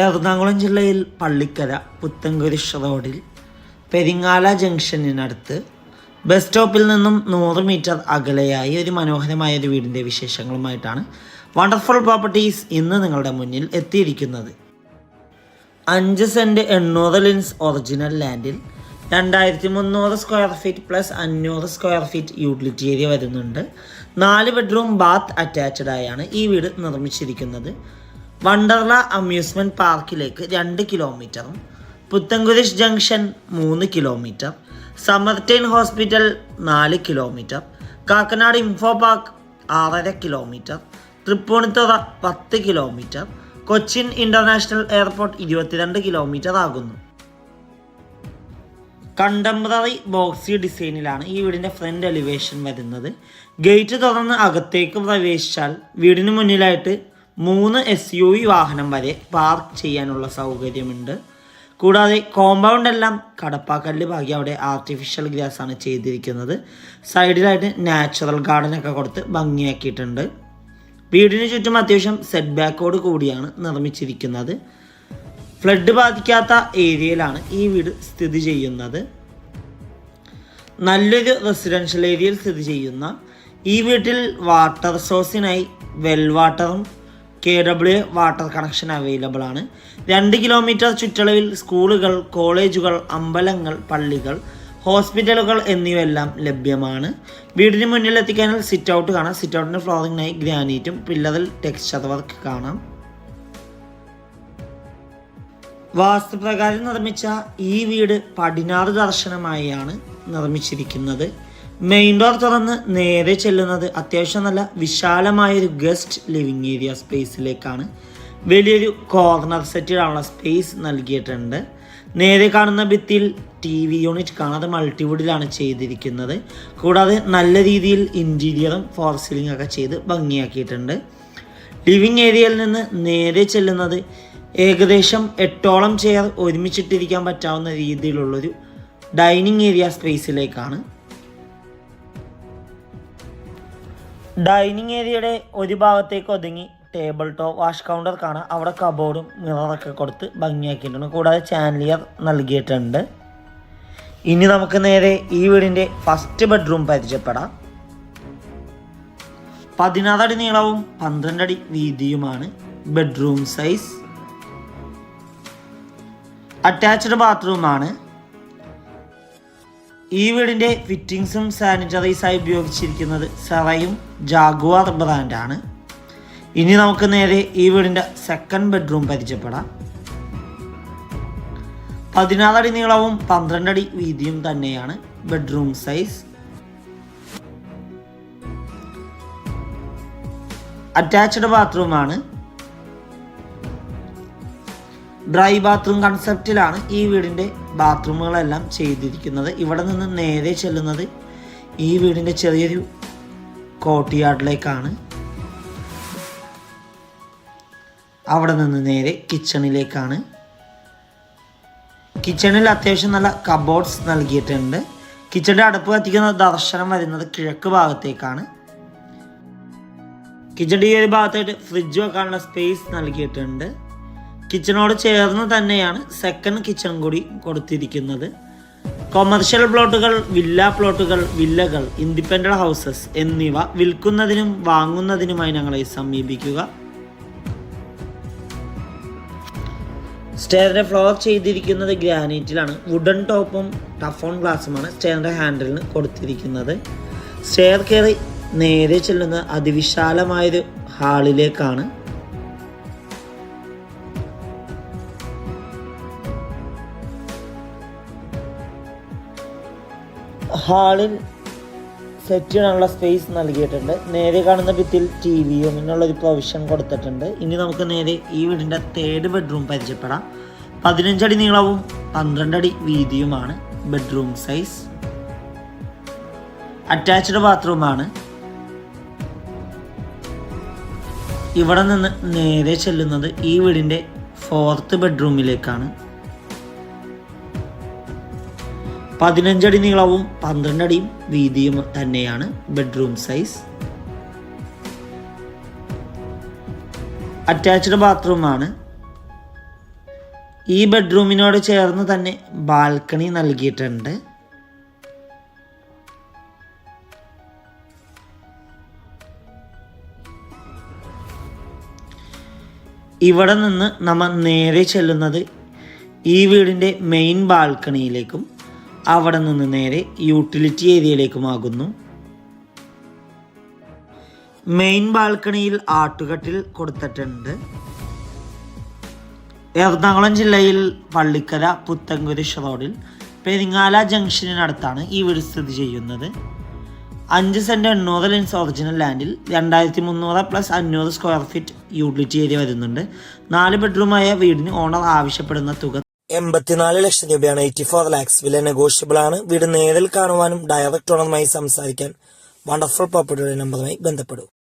എറണാകുളം ജില്ലയിൽ പള്ളിക്കര പുത്തൻകുരിശ് റോഡിൽ പെരിങ്ങാല ജംഗ്ഷനിനടുത്ത് ബസ് സ്റ്റോപ്പിൽ നിന്നും നൂറ് മീറ്റർ അകലെയായി ഒരു മനോഹരമായ ഒരു വീടിന്റെ വിശേഷങ്ങളുമായിട്ടാണ് വണ്ടർഫുൾ പ്രോപ്പർട്ടീസ് ഇന്ന് നിങ്ങളുടെ മുന്നിൽ എത്തിയിരിക്കുന്നത്. അഞ്ച് സെന്റ് എണ്ണൂറ് ലിൻസ് ഒറിജിനൽ ലാൻഡിൽ രണ്ടായിരത്തി മുന്നൂറ് സ്ക്വയർ ഫീറ്റ് പ്ലസ് അഞ്ഞൂറ് സ്ക്വയർ ഫീറ്റ് യൂട്ടിലിറ്റി ഏരിയ വരുന്നുണ്ട്. നാല് ബെഡ്റൂം ബാത്ത് അറ്റാച്ച്ഡ് ആയാണ് ഈ വീട് നിർമ്മിച്ചിരിക്കുന്നത്. വണ്ടർല അമ്യൂസ്മെന്റ് പാർക്കിലേക്ക് രണ്ട് കിലോമീറ്ററും പുത്തൻകുരിശ് ജംഗ്ഷൻ മൂന്ന് കിലോമീറ്റർ സമർടൈൻ ഹോസ്പിറ്റൽ നാല് കിലോമീറ്റർ കാക്കനാട് ഇൻഫോ പാർക്ക് ആറര കിലോമീറ്റർ തൃപ്പൂണിത്തുറ പത്ത് കിലോമീറ്റർ കൊച്ചിൻ ഇന്റർനാഷണൽ എയർപോർട്ട് ഇരുപത്തിരണ്ട് കിലോമീറ്റർ ആകുന്നു. കണ്ടംപററി ബോക്സി ഡിസൈനിലാണ് ഈ വീടിന്റെ ഫ്രണ്ട് എലിവേഷൻ വരുന്നത്. ഗേറ്റ് തുറന്ന് അകത്തേക്ക് പ്രവേശിച്ചാൽ വീടിന് മുന്നിലായിട്ട് മൂന്ന് എസ് യു വി വാഹനം വരെ പാർക്ക് ചെയ്യാനുള്ള സൗകര്യമുണ്ട്. കൂടാതെ കോമ്പൗണ്ട് എല്ലാം കടപ്പാക്കല്ല് ഭാഗ്യം അവിടെ ആർട്ടിഫിഷ്യൽ ഗ്രാസ് ആണ് ചെയ്തിരിക്കുന്നത്. സൈഡിലായിട്ട് നാച്ചുറൽ ഗാർഡൻ ഒക്കെ കൊടുത്ത് ഭംഗിയാക്കിയിട്ടുണ്ട്. വീടിന് ചുറ്റും അത്യാവശ്യം സെറ്റ് ബാക്കോട് കൂടിയാണ് നിർമ്മിച്ചിരിക്കുന്നത്. ഫ്ലഡ് ബാധിക്കാത്ത ഏരിയയിലാണ് ഈ വീട് സ്ഥിതി ചെയ്യുന്നത്. നല്ലൊരു റെസിഡൻഷ്യൽ ഏരിയയിൽ സ്ഥിതി ചെയ്യുന്ന ഈ വീട്ടിൽ വാട്ടർ സോഴ്സിനായി വെൽ വാട്ടറും K W water connection available ആണ്. രണ്ട് കിലോമീറ്റർ ചുറ്റളവിൽ സ്കൂളുകൾ കോളേജുകൾ അമ്പലങ്ങൾ പള്ളികൾ ഹോസ്പിറ്റലുകൾ എന്നിവയെല്ലാം ലഭ്യമാണ്. വീടിന് മുന്നിൽ എത്തിക്കാനാൽ സിറ്റ് ഔട്ട് കാണാം. സിറ്റ് ഔട്ടിന്റെ ഫ്ലോറിങ്ങിനായി ഗ്രാനൈറ്റും പില്ലറിൽ ടെക്സ്ചർ വർക്ക് കാണാം. വാസ്തുപ്രകാരം നിർമ്മിച്ച ഈ വീട് പടിഞ്ഞാറ് ദർശനമായാണ് നിർമ്മിച്ചിരിക്കുന്നത്. മെയിൻ ഡോർ തുറന്ന് നേരെ ചെല്ലുന്നത് അത്യാവശ്യം നല്ല വിശാലമായ ഒരു ഗസ്റ്റ് ലിവിങ് ഏരിയ സ്പേസിലേക്കാണ്. വലിയൊരു കോർണർ സെറ്റിലാണുള്ള സ്പേസ് നൽകിയിട്ടുണ്ട്. നേരെ കാണുന്ന ഭിത്തിയിൽ ടി വി യൂണിറ്റ് കാണാതെ മൾട്ടിവുഡിലാണ് ചെയ്തിരിക്കുന്നത്. കൂടാതെ നല്ല രീതിയിൽ ഇന്റീരിയറും ഫോർ സീലിംഗ് ഒക്കെ ചെയ്ത് ഭംഗിയാക്കിയിട്ടുണ്ട്. ലിവിങ് ഏരിയയിൽ നിന്ന് നേരെ ചെല്ലുന്നത് ഏകദേശം എട്ടോളം ചെയർ ഒരുമിച്ചിട്ടിരിക്കാൻ പറ്റാവുന്ന രീതിയിലുള്ളൊരു ഡൈനിങ് ഏരിയ സ്പേസിലേക്കാണ്. ഡൈനിങ് ഏരിയയുടെ ഒരു ഭാഗത്തേക്ക് ഒതുങ്ങി ടേബിൾ ടോപ്പ് വാഷ് കൗണ്ടർ കാണാം. അവിടെ കബോർഡും മിററൊക്കെ കൊടുത്ത് ഭംഗിയാക്കിയിട്ടുണ്ട്. കൂടാതെ ചാനലിയർ നൽകിയിട്ടുണ്ട്. ഇനി നമുക്ക് നേരെ ഈ വീടിന്റെ ഫസ്റ്റ് ബെഡ്റൂം പരിചയപ്പെടാം. പതിനാറടി നീളവും പന്ത്രണ്ട് അടി വീതിയുമാണ് ബെഡ്റൂം സൈസ് അറ്റാച്ച്ഡ് ബാത്റൂമാണ് ഈ വീടിന്റെ ഫിറ്റിങ്സും സാനിറ്ററീസായി ഉപയോഗിച്ചിരിക്കുന്നത് സെറയും ജാഗ്വാർ ബ്രാൻഡാണ് ഇനി നമുക്ക് നേരെ ഈ വീടിന്റെ സെക്കൻഡ് ബെഡ്റൂം പരിചയപ്പെടാം. പതിനാറടി നീളവും പന്ത്രണ്ടടി വീതിയും തന്നെയാണ് ബെഡ്റൂം സൈസ് അറ്റാച്ച്ഡ് ബാത്റൂമാണ് ഡ്രൈ ബാത്റൂം കൺസെപ്റ്റിലാണ് ഈ വീടിന്റെ ബാത്റൂമുകളെല്ലാം ചെയ്തിരിക്കുന്നത്. ഇവിടെ നിന്ന് നേരെ ചെല്ലുന്നത് ഈ വീടിന്റെ ചെറിയൊരു കോട്ടിയാർഡിലേക്കാണ് അവിടെ നിന്ന് നേരെ കിച്ചണിലേക്കാണ്. കിച്ചണിൽ അത്യാവശ്യം നല്ല കബോർഡ്സ് നൽകിയിട്ടുണ്ട്. കിച്ചണിന്റെ അടുപ്പ് കത്തിക്കുന്ന ദർശനം വരുന്നത് കിഴക്ക് ഭാഗത്തേക്കാണ്. കിച്ചണിന്റെ ഈ ഒരു ഭാഗത്തായിട്ട് ഫ്രിഡ്ജ് വെക്കാനുള്ള സ്പേസ് നൽകിയിട്ടുണ്ട്. കിച്ചണോട് ചേർന്ന് തന്നെയാണ് സെക്കൻഡ് കിച്ചൺ കൂടി കൊടുത്തിരിക്കുന്നത്. കൊമേർഷ്യൽ പ്ലോട്ടുകൾ വില്ല പ്ലോട്ടുകൾ വില്ലകൾ ഇൻഡിപെൻഡന്റ് ഹൗസസ് എന്നിവ വിൽക്കുന്നതിനും വാങ്ങുന്നതിനുമായി ഞങ്ങളെ സമീപിക്കുക. സ്റ്റെയറിന്റെ ഫ്ലോർ ചെയ്തിരിക്കുന്നത് ഗ്രാനൈറ്റിലാണ്. വുഡൻ ടോപ്പും ടഫോൺ ഗ്ലാസുമാണ് സ്റ്റെയറിന്റെ ഹാൻഡിലിന് കൊടുത്തിരിക്കുന്നത്. സ്റ്റെയർ കയറി നേരെ ചെല്ലുന്ന അതിവിശാലമായൊരു ഹാളിലേക്കാണ് ഹാളിൽ സെറ്റ് ചെയ്യാനുള്ള സ്പേസ് നൽകിയിട്ടുണ്ട്. നേരെ കാണുന്ന ഭിത്തിയിൽ ടി വിയും ഒരു പ്രൊവിഷൻ കൊടുത്തിട്ടുണ്ട്. ഇനി നമുക്ക് നേരെ ഈ വീടിന്റെ തേർഡ് ബെഡ്റൂം പരിചയപ്പെടാം. പതിനഞ്ചടി നീളവും പന്ത്രണ്ടടി വീതിയുമാണ് ബെഡ്റൂം സൈസ് അറ്റാച്ച്ഡ് ബാത്റൂമാണ് ഇവിടെ നിന്ന് നേരെ ചെല്ലുന്നത് ഈ വീടിന്റെ ഫോർത്ത് ബെഡ്റൂമിലേക്കാണ് പതിനഞ്ചടി നീളവും പന്ത്രണ്ടടിയും വീതിയും തന്നെയാണ് ബെഡ്റൂം സൈസ്. അറ്റാച്ച്ഡ് ബാത്റൂമാണ്. ഈ ബെഡ്റൂമിനോട് ചേർന്ന് തന്നെ ബാൽക്കണി നൽകിയിട്ടുണ്ട്. ഇവിടെ നിന്ന് നമ്മൾ നേരെ ചെല്ലുന്നത് ഈ വീടിന്റെ മെയിൻ ബാൽക്കണിയിലേക്കും അവിടെ നിന്ന് നേരെ യൂട്ടിലിറ്റി ഏരിയയിലേക്കുമാകുന്നു. മെയിൻ ബാൽക്കണിയിൽ ആട്ടുകട്ടിൽ കൊടുത്തിട്ടുണ്ട്. എറണാകുളം ജില്ലയിൽ പള്ളിക്കര പുത്തൻകുരിശ് റോഡിൽ പെരിങ്ങാല ജംഗ്ഷനിനടുത്താണ് ഈ വീട് സ്ഥിതി ചെയ്യുന്നത്. അഞ്ച് സെന്റ് എണ്ണൂറ് ലെൻസ് ഒറിജിനൽ ലാൻഡിൽ രണ്ടായിരത്തി മുന്നൂറ് പ്ലസ് അഞ്ഞൂറ് സ്ക്വയർ ഫീറ്റ് യൂട്ടിലിറ്റി ഏരിയ വരുന്നുണ്ട്. നാല് ബെഡ്റൂമായ വീടിന് ഓണർ ആവശ്യപ്പെടുന്ന തുക എൺപത്തിനാല് ലക്ഷം രൂപയാണ് എയ്റ്റി ഫോർ ലാക്സ് വില നെഗോഷ്യബിൾ ആണ്. വീട് നേരിൽ കാണുവാനും ഡയറക്റ്റ് ഓണറുമായി സംസാരിക്കാൻ വണ്ടർഫുൾ പ്രോപ്പർട്ടിയുടെ നമ്പറുമായി ബന്ധപ്പെടും.